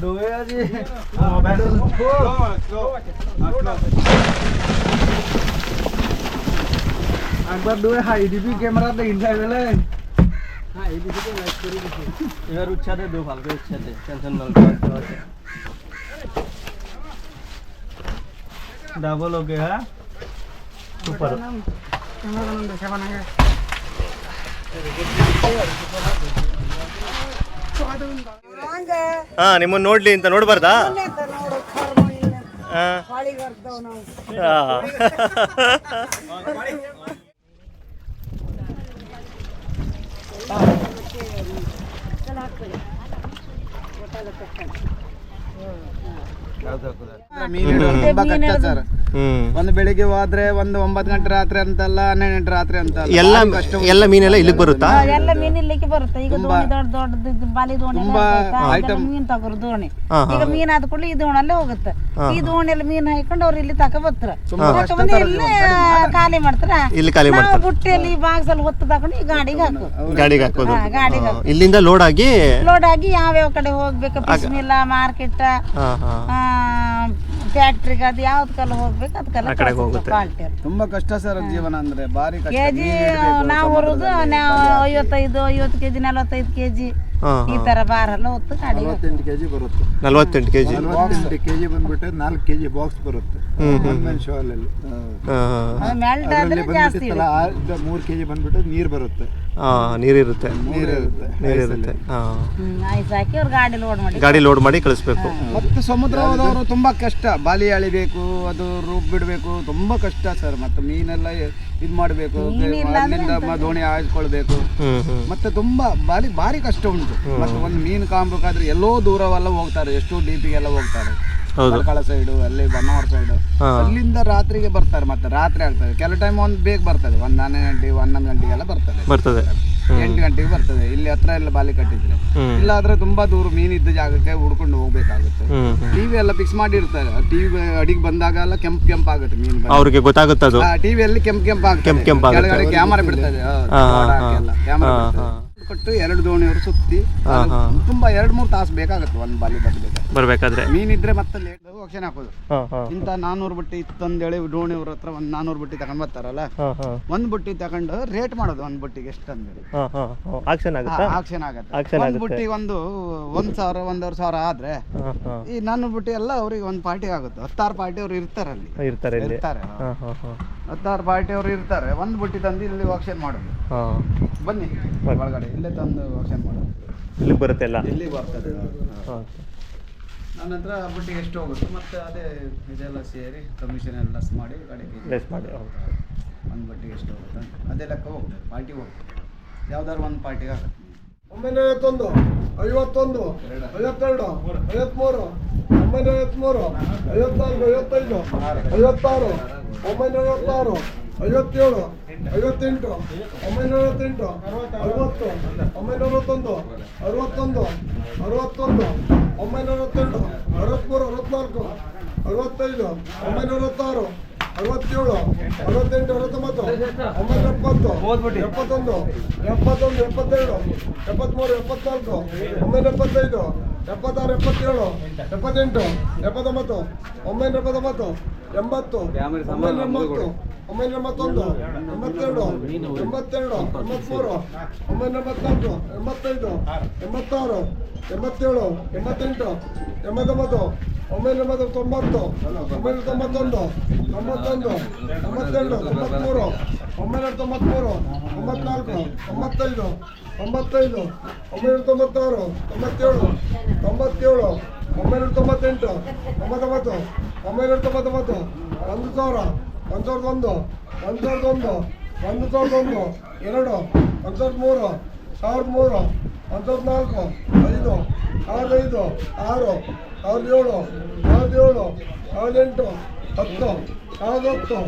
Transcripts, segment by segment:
ডুবে আছি একবার ডুবে হাই দিবি ক্যামেরাতে ইনসাই ফেলে এবার উচ্ছাদে দু ভালো করে উচ্ছাদে টেনশন ডাবল ওকে হ্যাঁ সুপার দেখা বানাগে ಹಾ ನಿಮ್ಮನ್ನ ನೋಡ್ಲಿ ಅಂತ ನೋಡ್ಬಾರ್ದಾ ಹಾ. ಮೀನು ತುಂಬಾ ಕಷ್ಟ ಸರ್ ಒಂದು ಬೆಳಿಗ್ಗೆ ಹೋದ್ರೆ ಒಂದು ಒಂಬತ್ ಗಂಟೆ ರಾತ್ರಿ ಅಂತಲ್ಲ ಹನ್ನೆರಡು ಗಂಟೆ ರಾತ್ರಿ ಅಂತ ಎಲ್ಲ ಎಲ್ಲ ಮೀನೆಲ್ಲ ಇಲ್ಲಿಗೆ ಬರುತ್ತಾ? ಎಲ್ಲ ಮೀನ್ ಇಲ್ಲಿಗೆ ಬರುತ್ತೆ. ಈಗ ದೋಣಿ ದೊಡ್ಡ ದೊಡ್ಡ ಬಾಲಿ ದೋಣಿ? ಮೀನ್ ತಗೋರು ದೋಣಿ. ಈಗ ಮೀನ್ ಆದ ಕೂಡಲೇ ಈ ದೋಣಲ್ಲೇ ಹೋಗುತ್ತೆ. ಈ ದೋಣಿಯಲ್ಲಿ ಮೀನ್ ಹಾಕೊಂಡು ಅವ್ರು ಇಲ್ಲಿ ತಕ ತರ ಇಲ್ಲೇ ಖಾಲಿ ಮಾಡ್ತಾರ. ಇಲ್ಲಿ ಖಾಲಿ ಮಾಡ್ತಾರೆ. ಬುಟ್ಟಿಯಲ್ಲಿ ಬಾಗ್ಸಲ್ಲಿ ಹೊತ್ತು ತಗೊಂಡು ಈ ಗಾಡಿಗೆ ಹಾಕು ಗಾಡಿಗೆ ಹಾಕೋದು. ಗಾಡಿಗೆ ಹಾ. ಇಲ್ಲಿಂದ ಲೋಡ್ ಆಗಿ ಲೋಡ್ ಆಗಿ ಯಾವ್ಯಾವ ಕಡೆ ಹೋಗ್ಬೇಕು ಬಿಸ್ಮಿಲ್ಲ ಮಾರ್ಕೆಟ್ ಹಾ ಹಾ. ಫ್ಯಾಕ್ಟ್ರಿಗೆ ಅದು ಯಾವ್ದಕ್ಕೆಲ್ಲ ಹೋಗ್ಬೇಕು ಅದಕ್ಕೆಲ್ಲ ಆ ಕಡೆಗೆ ಹೋಗುತ್ತೆ. ಕ್ವಾಲಿಟಿ ತುಂಬಾ ಕಷ್ಟ ಸರ್ ಜೀವನ ಅಂದ್ರೆ ಬಾರಿ ಕಷ್ಟ. ಕೆಜಿ ಮೀನ್ ಹಿಡಿಬೇಕು, ನಾವು ಬರೋದು ನಾವು ಐವತ್ತೈದು ಐವತ್ತು ಕೆಜಿ ನಲವತ್ತೈದು ಕೆಜಿ ಹಾ ಈ ತರ ಬಾರ ಎಲ್ಲ ಹೊತ್ತು ಗಾಡಿಗೆ ನಲವತ್ತೆಂಟು ಕೆಜಿ ಬರುತ್ತೆ. ನಲ್ವತ್ತೆಂಟು ಕೆ ಜಿ ನಲವತ್ತೆಂಟು ಕೆಜಿ ಬಂದ್ಬಿಟ್ಟು ನಾಲ್ಕು ಕೆಜಿ ಬಾಕ್ಸ್ ಬರುತ್ತೆ. ಒನ್ ಮ್ಯಾನ್ ಶೋ ಅಲ್ಲಿ ಅದು ಮೆಲ್ಟ್ ಆದ್ರೆ ಜಾಸ್ತಿ ಮೂರು ಕೆಜಿ ಬಂದ್ಬಿಟ್ಟು ನೀರು ಬರುತ್ತೆ. ನೀರಿರುತ್ತೆ. ನೀರಿರುತ್ತೆ. ನೀರಿರುತ್ತೆ. ಹಾ. ಹ್ಮ್ ಐಸ್ ಹಾಕಿ ಅವ್ರು ಗಾಡಿ ಲೋಡ್ ಮಾಡಿ. ಗಾಡಿ ಲೋಡ್ ಮಾಡಿ ಕಳಿಸ್ಬೇಕು. ಮತ್ತೆ ಸಮುದ್ರ ಹೋದವರು ತುಂಬಾ ಕಷ್ಟ. ಬಾಲಿ ಅಳಿಬೇಕು ಅದು ರೂಪ್ ಬಿಡಬೇಕು ತುಂಬಾ ಕಷ್ಟ ಸರ್. ಮತ್ತೆ ಮೀನೆಲ್ಲ ಇದು ಮಾಡಬೇಕು ಅಲ್ಲಿಂದ ದೋಣಿ ಆಯ್ಕೊಳ್ಬೇಕು ಮತ್ತೆ ತುಂಬಾ ಬಾರಿ ಭಾರಿ ಕಷ್ಟ ಉಂಟು. ಮತ್ತೆ ಒಂದು ಮೀನು ಕಾಣ್ಬೇಕಾದ್ರೆ ಎಲ್ಲೋ ದೂರವೆಲ್ಲ ಹೋಗ್ತಾರೆ. ಎಷ್ಟೋ ಡೀಪಿಗೆಲ್ಲ ಹೋಗ್ತಾರೆ. ಕಳಕಳ ಸೈಡು ಅಲ್ಲಿ ಬನ್ನವರ ಸೈಡ್ ಅಲ್ಲಿಂದ ರಾತ್ರಿಗೆ ಬರ್ತಾರೆ ಮತ್ತೆ ರಾತ್ರಿ ಆಗ್ತದೆ. ಕೆಲವು ಟೈಮ್ ಒಂದು ಬೇಗ ಬರ್ತದೆ. ಒಂದ್ ಹನ್ನೊಂದು ಗಂಟೆ ಹನ್ನೊಂದು ಗಂಟೆಗೆಲ್ಲ ಬರ್ತದೆ. ಬರ್ತದೆ. ಎಂಟು ಗಂಟೆಗೆ ಬರ್ತದೆ. ಇಲ್ಲಿ ಹತ್ರ ಎಲ್ಲ ಬಾಲಿ ಕಟ್ಟಿದ್ರೆ. ಇಲ್ಲ ಇಲ್ಲಾದ್ರೆ ತುಂಬಾ ದೂರ ಮೀನಿದ್ದ ಜಾಗಕ್ಕೆ ಹುಡ್ಕೊಂಡು ಹೋಗ್ಬೇಕಾಗುತ್ತೆ. ಟಿವಿ ಎಲ್ಲ ಫಿಕ್ಸ್ ಮಾಡಿರ್ತಾರೆ. ಟಿವಿ ಅಡಿಗೆ ಬಂದಾಗ ಎಲ್ಲ ಕೆಂಪ್ ಕೆಂಪ್ ಆಗುತ್ತೆ ಮೀನು. ಅವ್ರಿಗೆ ಗೊತ್ತಾಗುತ್ತೆ ಆ ಟಿವಿಯಲ್ಲಿ ಕೆಂಪ್ ಕೆಂಪ್ ಆಗುತ್ತೆ ಕೆಂಪ್ ಕೆಂಪು ಕೆಳಗಡೆ ಕ್ಯಾಮರಾ ಬಿಡ್ತದೆ. ಕ್ಯಾಮರಾ. ಕೊಟ್ಟು ಎರಡು ದೋಣಿಯವರು ಸುತ್ತಿ. ತುಂಬಾ ಎರಡ್ ಮೂರ್ ತಾಸು ಬೇಕಾಗುತ್ತೆ ಒಂದ್ ಬಾಲಿ ಬರ್ಬೇಕಾದ್ರೆ? ಮೀನ್ ಮೀನಿದ್ರೆ ಮತ್ತೆ ಲೇಟ್ ಆಪ್ಷನ್ ಹಾಕೋದು. ಇಂತ ನಾನೂರ್ ಬಟ್ಟಿ ಇತ್ತಂದೇಳಿ ದೋಣಿಯವ್ರ ಹತ್ರ ಒಂದ್ ನಾನೂರ್ ಬಟ್ಟಿ ತಗೊಂಡ್ ಬರ್ತಾರಲ್ಲ? ಒಂದು ಬುಟ್ಟಿ ತಗೊಂಡು ರೇಟ್ ಮಾಡೋದು ಒಂದ್ ಬುಟ್ಟಿಗೆ ಎಷ್ಟು ಅಂದ್ರೆ ಆಕ್ಷನ್ ಆಗುತ್ತಾ? ಆಕ್ಷನ್ ಆಗುತ್ತೆ. ಒಂದ್. ಬುಟ್ಟಿಗೆ ಒಂದು ಒಂದ್ ಸಾವಿರ ಒಂದೂವರೆ ಸಾವಿರ ಆದ್ರೆ ಈ ನಾನೂರ್ ಬುಟ್ಟಿ ಎಲ್ಲ ಅವ್ರಿಗೆ ಒಂದ್ ಪಾರ್ಟಿ ಆಗುತ್ತೆ. ಹತ್ತಾರು ಪಾರ್ಟಿ ಅವ್ರು ಇರ್ತಾರೆ ಅಲ್ಲಿ. ಇರ್ತಾರೆ ಇರ್ತಾರೆ ಹತ್ತಾರು ಪಾರ್ಟಿ ಅವ್ರು ಇರ್ತಾರೆ. ಒಂದ್ ಬುಟ್ಟಿ ತಂದು ಇಲ್ಲಿ ಆಕ್ಷನ್ ಮಾಡೋದು. ಬನ್ನಿ. ಒಳಗಡೆ. ಇಲ್ಲೇ ತಂದು ಆಕ್ಷನ್ ಮಾಡೋದು. ಇಲ್ಲಿ ಬರುತ್ತೆ ಎಲ್ಲ? ಇಲ್ಲಿ ಬರ್ತದೆ. ಹಾ. ಆ ಹತ್ರ ಬುಟ್ಟಿಗೆ ಎಷ್ಟು ಹೋಗುತ್ತೆ? ಮತ್ತೆ ಅದೇ ಇದೆಲ್ಲ ಸೇರಿ ಕಮಿಷನ್ ಎಲ್ಲ ಮಾಡಿ ಕಡೆಗೆ ಲೆಸ್ ಮಾಡಿ ಹೌದು. ಒಂದು ಬಟ್ಟಿಗೆ ಎಷ್ಟು ಹೋಗುತ್ತೆ ಅದೇ ಲೆಕ್ಕ ಹೋಗ್ತದೆ ಪಾರ್ಟಿ ಹೋಗ್ತದೆ ಯಾವ್ದಾದ್ರು ಒಂದು ಪಾರ್ಟಿಗೆ ಆಗುತ್ತೆ ಒಂಬೈನೂರ ಐವತ್ತೊಂದು ಐವತ್ತೊಂದು ಐವತ್ತೆರಡು ಐವತ್ಮೂರು ಒಂಬೈನೂರ ಐವತ್ಮೂರು ಐವತ್ನಾಲ್ಕು ಐವತ್ತೈದು ಐವತ್ತಾರು ಒಂಬೈನೂರ ಐವತ್ತಾರು ಐವತ್ತೇಳು ಐವತ್ತೆಂಟು. ಒಂಬೈನೂರ ಐವತ್ತೆಂಟು ಅರವತ್ತು. ಒಂಬೈನೂರ ಅರವತ್ತೊಂದು. ಅರವತ್ತೊಂದು. ಅರವತ್ತೊಂದು ಒಂಬೈನೂರ ಅರವತ್ತೆರಡು ಅರವತ್ತ್ಮೂರು ಅರವತ್ತ್ನಾಲ್ಕು ಅರವತ್ತೈದು. ಒಂಬೈನೂರ ಅರವತ್ತಾರು ಅರವತ್ತೇಳು ಅರವತ್ತೆಂಟು ಅರವತ್ತೊಂಬತ್ತು ಒಂಬತ್ತು ಎಪ್ಪತ್ತು ಎಪ್ಪತ್ತೊಂದು ಎಪ್ಪತ್ತೊಂದು ಎಪ್ಪತ್ತೆರಡು ಎಪ್ಪತ್ತ್ಮೂರು ಎಪ್ಪತ್ನಾಲ್ಕು ಒಂಬೈನೂರ ಎಪ್ಪತ್ತೈದು ಎಪ್ಪತ್ತಾರು ಎಪ್ಪತ್ತೇಳು ಎಪ್ಪತ್ತೆಂಟು ಎಪ್ಪತ್ತೊಂಬತ್ತು ಒಂಬೈನೂರ ಎಪ್ಪತ್ತೊಂಬತ್ತು ಎಂಬತ್ತು ಒಂಬೈನೂರ ಎಂಬತ್ತು ಒಂಬೈನೂರ ಎಂಬತ್ತೊಂದು ಎಂಬತ್ತೆರಡು ಎಂಬತ್ತೆರಡು ಎಂಬತ್ಮೂರು ಒಂಬೈನೂರ ಎಂಬತ್ನಾಲ್ಕು ಎಂಬತ್ತೈದು ಎಂಬತ್ತಾರು ಎಂಬತ್ತೇಳು ಎಂಬತ್ತೆಂಟು ಎಂಬತ್ತೊಂಬತ್ತು ಒಂಬೈನೂರ ತೊಂಬತ್ತು ಒಂಬೈನೂರ ತೊಂಬತ್ತೊಂದು ತೊಂಬತ್ತೊಂದು, ತೊಂಬತ್ತೆರಡು ತೊಂಬತ್ತ್ಮೂರು ಒಂಬೈನೂರ ತೊಂಬತ್ತ್ಮೂರು ತೊಂಬತ್ನಾಲ್ಕು, ತೊಂಬತ್ತೈದು ತೊಂಬತ್ತೈದು, ಒಂಬೈನೂರ ತೊಂಬತ್ತಾರು, ತೊಂಬತ್ತೇಳು ತೊಂಬತ್ತೇಳು, ಒಂಬೈನೂರ ತೊಂಬತ್ತೆಂಟು, ತೊಂಬತ್ತೊಂಬತ್ತು, ಒಂಬೈನೂರ ತೊಂಬತ್ತೊಂಬತ್ತು, ಒಂದು ಸಾವಿರ, ಒಂದು ಸಾವಿರದ ಒಂದು ಒಂದು ಸಾವಿರದ ಒಂದು ಒಂದು ಸಾವಿರದ ಒಂದು, ಎರಡು, ಒಂದು ಸಾವಿರದ ಮೂರು ಸಾವಿರದ ಮೂರು, ಒಂದು ಸಾವಿರದ ನಾಲ್ಕು, ಐದು, ಸಾವಿರದ ಐದು, ಆರು ಸಾವಿರದ ಏಳು ಸಾವಿರದ ಏಳು ಸಾವಿರದ ಎಂಟು ಹತ್ತು ಸಾವಿರದ ಹತ್ತು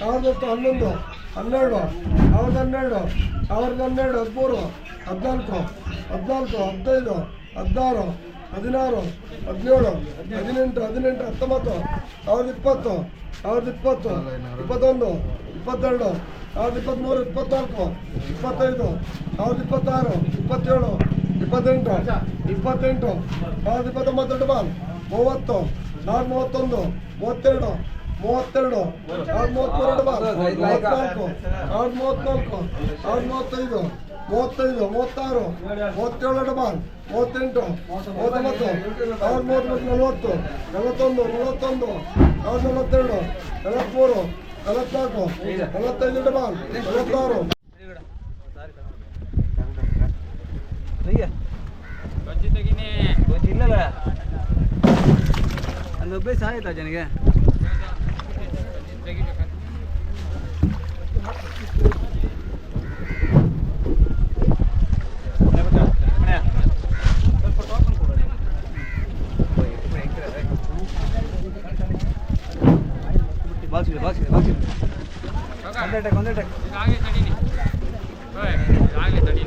ಸಾವಿರದ ಹತ್ತು ಹನ್ನೊಂದು, ಹನ್ನೆರಡು ಸಾವಿರದ ಹನ್ನೆರಡು ಸಾವಿರದ ಹನ್ನೆರಡು ಹದಿಮೂರು, ಹದಿನಾಲ್ಕು ಹದಿನಾಲ್ಕು, ಹದಿನೈದು, ಹದಿನಾರು ಹದಿನಾರು, ಹದಿನೇಳು, ಹದಿನೆಂಟು ಹದಿನೆಂಟು, ಹತ್ತೊಂಬತ್ತು ಸಾವಿರದ ಇಪ್ಪತ್ತು ಸಾವಿರದ ಇಪ್ಪತ್ತು, ಇಪ್ಪತ್ತೊಂದು ಇಪ್ಪತ್ತೆರಡು ಸಾವಿರದ ಇಪ್ಪತ್ತ್ಮೂರು, ಇಪ್ಪತ್ತ್ನಾಲ್ಕು, ಇಪ್ಪತ್ತೈದು ಸಾವಿರದ ಇಪ್ಪತ್ತಾರು, ಇಪ್ಪತ್ತೇಳು ಇಪ್ಪತ್ತೆಂಟು ಇಪ್ಪತ್ತೆಂಟು ಸಾವಿರದ ಇಪ್ಪತ್ತೊಂಬತ್ತೆರಡು ಬಾಲ್ ಮೂವತ್ತು ನಾಲ್ಕು ಮೂವತ್ತೊಂದು ಮೂವತ್ತೆರಡು ಮೂವತ್ತೆರಡು ಸಾವಿರದ ಮೂವತ್ತ್ಮೂರಡು ಬಾಲ್ ಮೂವತ್ತ್ನಾಲ್ಕು ಸಾವಿರದ ಮೂವತ್ತ್ನಾಲ್ಕು ಸಾವಿರದ ಮೂವತ್ತೈದು ಮೂವತ್ತೈದು ಮೂವತ್ತಾರು ಮೂವತ್ತೇಳು ಬಾಲ್ ಮೂವತ್ತೆಂಟು ಮೂವತ್ತೊಂಬತ್ತು ಸಾವಿರದ ಮೂವತ್ತ್ಮೂರು ನಲವತ್ತು ನಲವತ್ತೊಂದು ನಲವತ್ತೊಂದು ಸಾವಿರದ ನಲವತ್ತೆರಡು ನಲವತ್ತ್ಮೂರು ನಲವತ್ನಾಲ್ಕು ನಲವತ್ತೈದು ಬಾಲ್ ನಲವತ್ತಾರು Iya. Kunci tuh gini. ಇಲ್ಲ ಬೇಡ ಅಲ್ಲಿ ಒಬ್ಬೇ ಸಾಯ್ತಾ ಜನಗೆ ಬಾಕ್ಸ್ ಬಾಕ್ಸ್ ಬಾಕ್ಸ್ ಒಂದೇ ಟ್ಯಾಕ್ ಒಂದೇ ಟ್ಯಾಕ್ ಆಗಲಿ ತಡೀನಿ. ಆಗಲಿ ತಡೀನಿ.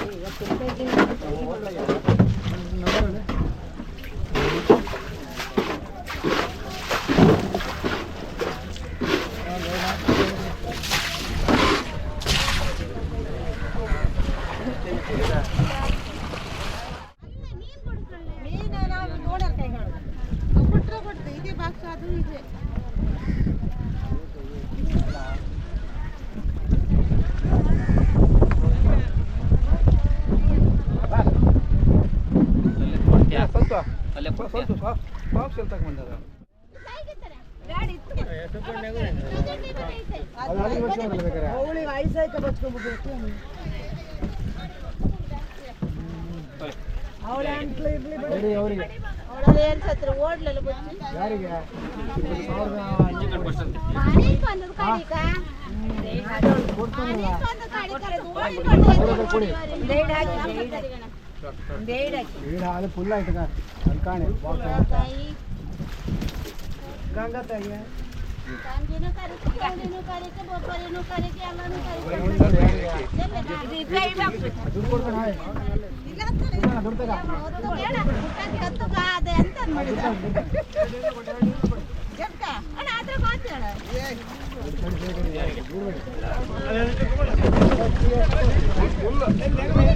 No, no, no. ತಕ ಬಂದಾರ ಅವಳಿಗೆ ಐಸ್ ಆಯ್ಕೆ ಬಚ್ಕೊಂಡ್ಬಿಡ್ಬೇಕು ಬಿಡಿ ಅವರಿಗೆ ಅವಳಲ್ಲಿ ಸತ್ರ ಓಡ್ಲಲ್ಲ ಬಚ್ಚಿ ಯಾರಿಗೆ ಓಡಿ ಹಾಕಿ ಫುಲ್ ಆಯ್ತು ಕಾಣೆ गंगा ताई है ગાંધીનો કાર્ય ગાંધીનો કાર્ય કે બપોરેનો કાર્ય કે આમાંનો કાર્ય કે કઈ બાપુ દૂર કોણ હાય ಇಲ್ಲ ಅಂತ ದೊಡ್ಡ ಬೇಡ ಊಟಕ್ಕೆ ಹತ್ತು ಗಾದೆ ಅಂತ ಅಂದ್ಬಿಡಿದ ಜಗ್ಗ ಅಣ್ಣ ಆದ್ರೆ ಗೊತ್ತೇಳ ಏ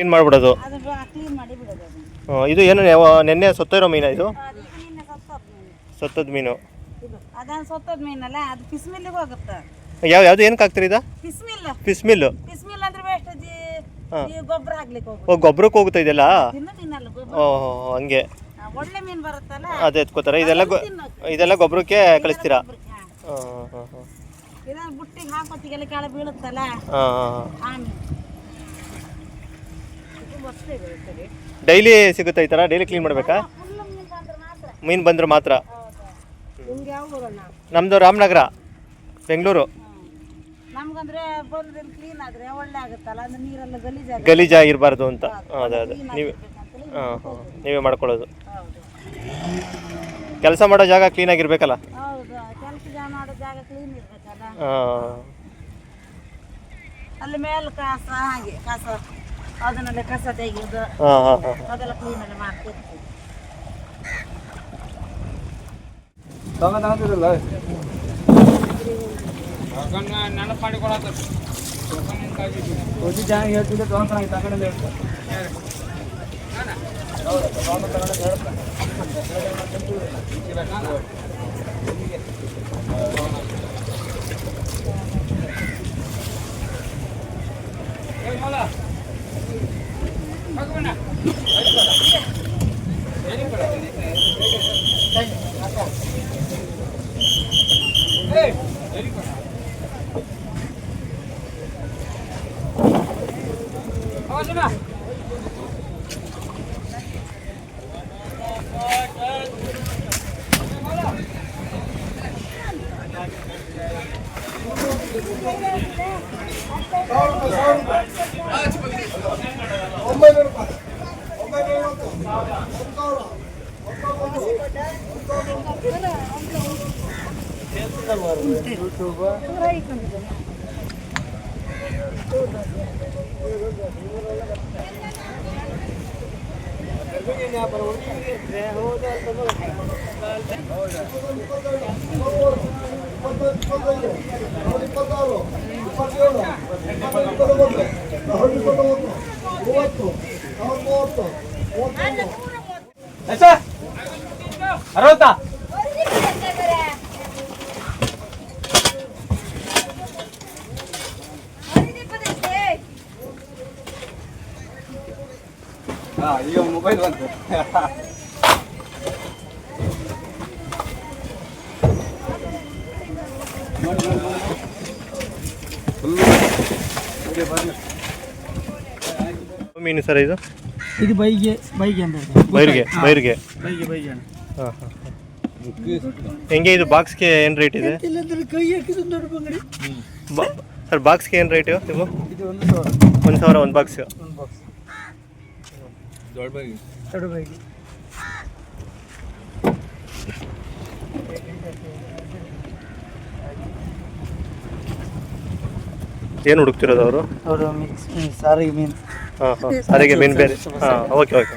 ಕ್ಲೀನ್ ಮಾಡಿಬಿಡೋದು. ಅದು ಕ್ಲೀನ್ ಮಾಡಿ ಬಿಡೋದು ಅದನ್ನ. ಇದು ಏನು ನೆನ್ನೆ ಸತ್ತೋರೋ ಮೀನ ಇದು? ಅದು ನಿನ್ನೆ ಸತ್ತೋದ್ ಮೀನು. ಸತ್ತದ ಮೀನು. ಇದು ಅದನ್ನ ಸತ್ತೋದ್ ಮೀನಲ್ಲ ಅದು ಫಿಸ್ ಹೋಗುತ್ತೆ ಯಾವ ಯಾವ್ದು ಏನಕ್ಕೆ ಹಾಕ್ತೀರಿ ಇದು? ಫಿಸ್ ಮಿಲ್ ಮಿಲ್ಲು ಫಿಸ್ ಅಂದ್ರೆ ಹಾ. ಗೊಬ್ಬರ ಹಾಕ್ಲಿಕ್ಕೆ ಓ ಗೊಬ್ಬರಕ್ಕೆ ಹೋಗುತ್ತಾ ಇದೆಲ್ಲ? ತಿನ್ನೋ ಮೀನಲ್ಲ ಗೊಬ್ಬರ. ಓ ಹಂಗೆ. ಆ, ಒಳ್ಳೆ ಮೀನ್ ಬರುತ್ತಲ್ಲ ಅದೇ ಎತ್ಕೋತಾರೆ. ಇದೆಲ್ಲ ಗೊ- ಇದೆಲ್ಲ ಗೊಬ್ಬರಕ್ಕೆ ಕಳಿಸ್ತೀರಾ? ಹಾಂ. ಹಾಂ ಹಾಂ ಇದನ್ನ ಬುಟ್ಟಿಗೆ ಹಾಕೋತಿಗೆಲ್ಲ ಕೆಳ ಬೀಳುತ್ತಲ್ಲ ಹಾಂ ಹಾಂ. ಆ ಮೀನು. ಡೈಲಿ ಸಿಗುತ್ತೆ ಈ ಥರ? ಡೈಲಿ ಕ್ಲೀನ್ ಮಾಡಬೇಕಾ? ಮೀನು ಬಂದ್ರೆ ಮಾತ್ರ. ನಮ್ಮದು ರಾಮನಗರ ಬೆಂಗಳೂರು. ಗಲೀಜಾಗಿರಬಾರ್ದು ಅಂತ. ಅದೇ ಅದೇ ನೀವೇ ಹಾಂ ಹಾಂ ನೀವೇ ಮಾಡ್ಕೊಳ್ಳೋದು. ಕೆಲಸ ಮಾಡೋ ಜಾಗ ಕ್ಲೀನಾಗಿರ್ಬೇಕಲ್ಲ ಹೌದು ಕೆಲಸ ಮಾಡೋ ಜಾಗ ಕ್ಲೀನ್ ಆಗಿರ್ಬೇಕಲ್ಲ ಹಾಂ. ಅಲ್ಲಿ ಮೇಲೆ ಕಾಸ ಹಾಗೆ ಕಸ. ಅದನ್ನೆಲ್ಲ ಕಸ ತೆಗೆಯೋದು ಹಾಂ ಹಾಂ ಹಾಂ ಅದೆಲ್ಲ ಕ್ಲೀನ್ ಎಲ್ಲ ಮಾಡ್ತಿರ್ತೀವಿ ತಗೊಂಡಿಲ್ಲ ನೆನಪು ಮಾಡಿಕೊಡತ್ತ ಒಂಬೈನೂರು いいよ。ಇಪ್ಪತ್ತೈದು ಇಪ್ಪತ್ತಾರು ಇಪ್ಪತ್ತೇಳು ಇಪ್ಪತ್ತೊಂಬತ್ತು ಸಾವಿರದ ಇಪ್ಪತ್ತೊಂಬತ್ತು ಮೂವತ್ತು ಸಾವಿರದ ಮೂವತ್ತು ಮೂವತ್ತೊಂದು ಅರವತ್ತಾ ಹಾಂ ಈಗ ಮೊಬೈಲ್ ಬಂತು ಮೀನು ಸರ್ ಇದು? ಇದು ಬೈಗೆ ಬೈಗೆ ಅಂತ ಬೈರ್ಗೆ ಬೈರ್ಗೆ. ಬೈಗೆ ಬೈಗೆ ಹಾಂ ಹಾಂ ಹಾಂ. ಹೆಂಗೆ ಇದು ಬಾಕ್ಸ್ಗೆ ಏನು ರೇಟ್ ಇದೆ? ಸರ್ ಬಾಕ್ಸ್ಗೆ ಏನು ರೇಟ್ ನೀವು ಇದು ಒಂದು ಸಾವಿರ. ಒಂದು ಸಾವಿರ ಒಂದು ಬಾಕ್ಸ್. ಒಂದು ಬಾಕ್ಸ್ ದೊಡ್ಡ ಎರಡು ಬೈಗಿ ಏನು ಹುಡುಕ್ತಿರೋದು ಅವರು? ಅವರು ಮಿಕ್ಸ್ ಸಾರಿ ಮೀನು ಹಾಂ ಹಾಂ ಅದಕ್ಕೆ ಮೀನು ಬೇರೆ ಹಾಂ ಓಕೆ ಓಕೆ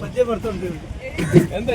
പരിചയപ്പെടുത്തുന്നുണ്ട് എന്താ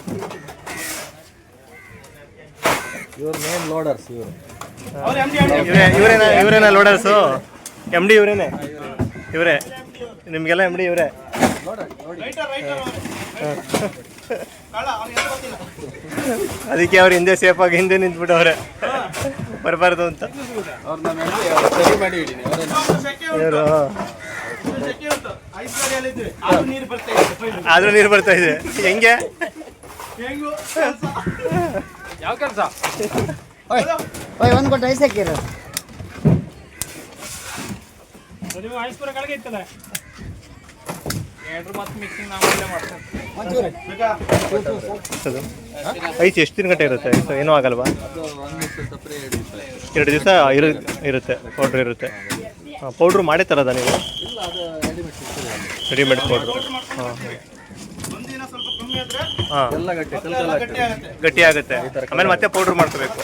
ಇವ್ರ ಮೇನ್ ಲೋಡರ್ಸ್ ಇವರು ಇವರೇ ಇವರೇನ ಇವರೇನ ಲೋಡರ್ಸು ಎಂ ಡಿ ಇವರೇನೆ? ಇವರೇ. ನಿಮಗೆಲ್ಲ ಎಂ ಡಿ ಇವರೇ? ಅದಕ್ಕೆ ಅವ್ರು ಹಿಂದೆ ಸೇಫಾಗಿ ಹಿಂದೆ ನಿಂತ್ಬಿಟ್ಟವ್ರೆ. ಬರಬಾರ್ದು ಅಂತ. ಇವರು ಆದ್ರೂ ನೀರು ಬರ್ತಾ ಇದೆ. ಹೆಂಗೆ? ಯಾವ ಕೆಲಸ? ಒಂದು ಕೊಟ್ಟು ಐಸ್ ಹಾಕಿರ. ನೀವು ಇತ್ತಲ್ಲ ಐಸ್ ಎಷ್ಟು ದಿನ ಗಂಟೆ ಇರುತ್ತೆ? ಐಸ್ ಏನೂ ಆಗಲ್ವಾ? ಎರಡು ದಿವಸ ಇರು ಇರುತ್ತೆ ಪೌಡ್ರ್ ಇರುತ್ತೆ. ಹಾಂ ಪೌಡ್ರು ಮಾಡೇ ತರೋದಾ ನೀವು? ರೆಡಿಮೇಡ್ ಪೌಡ್ರು ಹಾಂ. ಎಲ್ಲ ಗಟ್ಟಿ ಆಗುತ್ತೆ. ಆಮೇಲೆ ಮತ್ತೆ ಪೌಡರ್ ಮಾಡ್ಕೋಬೇಕು.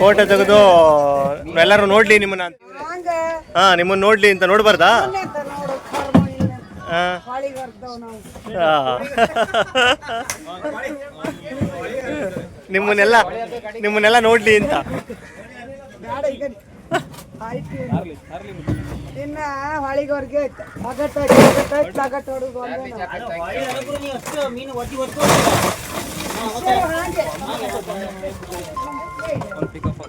ಫೋಟೋ ತೆಗೆದು ಎಲ್ಲರೂ ನೋಡ್ಲಿ ನಿಮ್ಮನ್ನ ಅಂತ. ಹಾ ನಿಮ್ಮನ್ನ ನೋಡ್ಲಿ ಅಂತ ನೋಡ್ಬಾರ್ದಾ? ಹಾ. ಹಾ. ನಿಮ್ಮನ್ನೆಲ್ಲ ನಿಮ್ಮನ್ನೆಲ್ಲ ನೋಡ್ಲಿ ಅಂತ. ಇನ್ನ ಹೊಳಿಗವ್ರಿಗೆ ಅಗಟ್ಟ ಅಗಟ್ಟ ಹೊಡುದು ಪಿಕಪ್